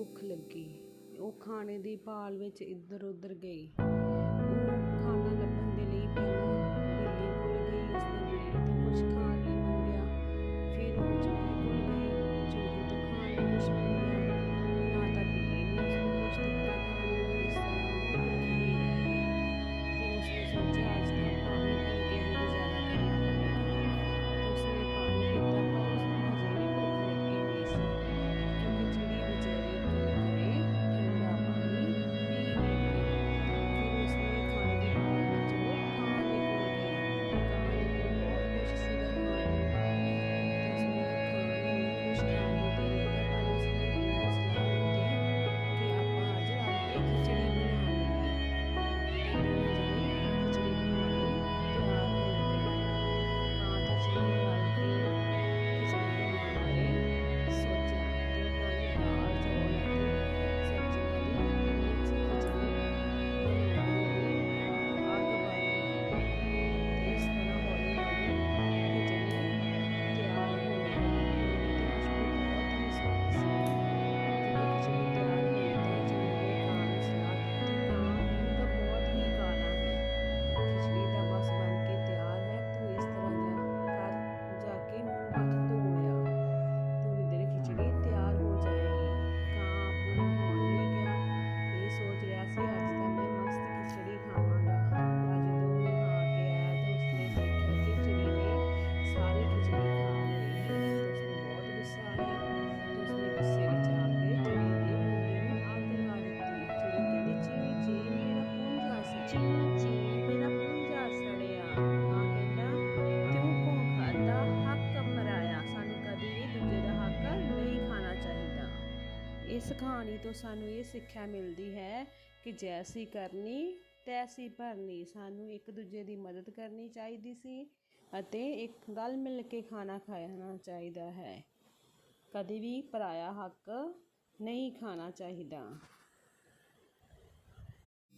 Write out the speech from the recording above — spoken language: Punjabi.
ਭੁੱਖ ਲੱਗੀ। ਉਹ ਖਾਣੇ ਦੀ ਭਾਲ ਵਿੱਚ ਇੱਧਰ ਉੱਧਰ ਗਈ। ਉਹ ਖਾਣਾ ਲੱਭਣ ਦੇ ਲਈ ਪਹਿਲਾਂ चीची मेरा ਸਾਨੂੰ ਇਹ ਸਿੱਖਿਆ ਮਿਲਦੀ ਹੈ ਕਿ ਜੈਸੀ ਕਰਨੀ, ਤੈਸੀ ਭਰਨੀ ਸਾਨੂੰ ਇੱਕ ਦੂਜੇ ਦੀ ਮਦਦ ਕਰਨੀ ਚਾਹੀਦੀ ਸੀ ਅਤੇ ਇੱਕ ਗੱਲ ਮਿਲ ਕੇ ਖਾਣਾ ਖਾਣਾ ਚਾਹੀਦਾ ਹੈ। ਕਦੇ ਵੀ ਪਰਾਇਆ ਹੱਕ ਨਹੀਂ ਖਾਣਾ ਚਾਹੀਦਾ।